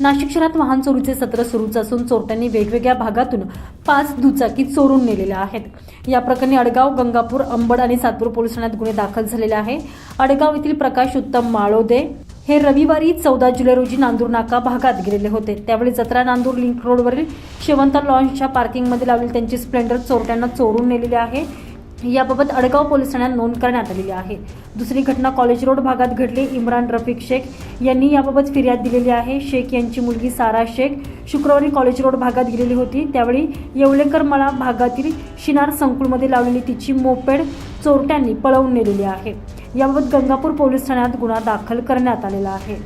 नाशिक शहरात वाहन चोरीचे सत्र सुरूच असून चोरट्यांनी वेगवेगळ्या भागातून पाच दुचाकी चोरून नेलेल्या आहेत. या प्रकरणी अडगाव गंगापूर अंबड आणि सातपूर पोलीस ठाण्यात गुन्हे दाखल झालेले आहे. अडगाव येथील प्रकाश उत्तम माळोदे हे रविवारी चौदा जुलै रोजी नांदूर नाका भागात गेलेले होते. त्यावेळी जत्रा नांदूर लिंक रोडवरील शेवंत लॉन्चच्या पार्किंगमध्ये लावलेली त्यांची स्प्लेंडर चोरट्यांना चोरून नेलेली आहे. याबाबत अडगाव पोलीस ठाण्यात नोंद करण्यात आलेली आहे. दुसरी घटना कॉलेज रोड भागात घडली. इम्रान रफिक शेख यांनी याबाबत फिर्याद दिलेली आहे. शेख यांची मुलगी सारा शेख शुक्रवारी कॉलेज रोड भागात गेलेली होती. त्यावेळी येवलेकर मळा भागातील शिनार संकुलमध्ये लावलेली तिची मोपेड चोरट्यांनी पळवून नेलेली आहे. याबाबत गंगापूर पोलीस ठाण्यात गुन्हा दाखल करण्यात आलेला आहे.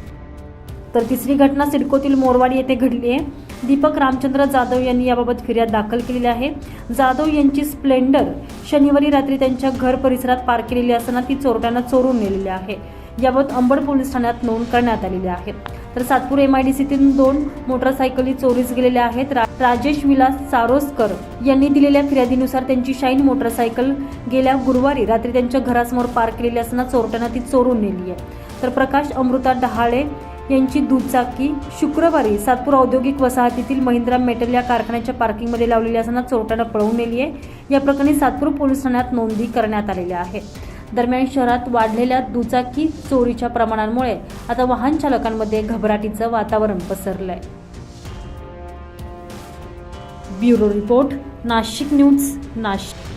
तर तिसरी घटना सिडकोतील मोरवाडी येथे घडली आहे. दीपक रामचंद्र जाधव यांनी याबाबत फिर्याद दाखल केलेली आहे. जाधव यांची स्प्लेंडर शनिवारी रात्री त्यांच्या घर परिसरात पार्क केलेली असताना ती चोरट्यांना चोरून नेलेली आहे. याबाबत अंबड पोलीस ठाण्यात नोंद करण्यात आलेली आहे. तर सातपूर एम आय डी सीतून दोन मोटरसायकली चोरीस गेलेल्या आहेत. राजेश विलास सारोस्कर यांनी दिलेल्या फिर्यादीनुसार त्यांची शाईन मोटरसायकल गेल्या गुरुवारी रात्री त्यांच्या घरासमोर पार्क केलेली असताना चोरट्यांना ती चोरून नेली आहे. तर प्रकाश अमृता डहाळे यांची दुचाकी शुक्रवारी सातपूर औद्योगिक वसाहतीतील महिंद्रा मेटल या कारखान्याच्या पार्किंगमध्ये लावलेली असताना चोरट्यानं पळवून नेली आहे. या प्रकरणी सातपूर पोलीस ठाण्यात नोंदी करण्यात आलेल्या आहे दरम्यान शहरात वाढलेल्या दुचाकी चोरीच्या प्रमाणांमुळे आता वाहन चालकांमध्ये घबराटीचं वातावरण पसरलंय. Bureau report Nashik news Nashik.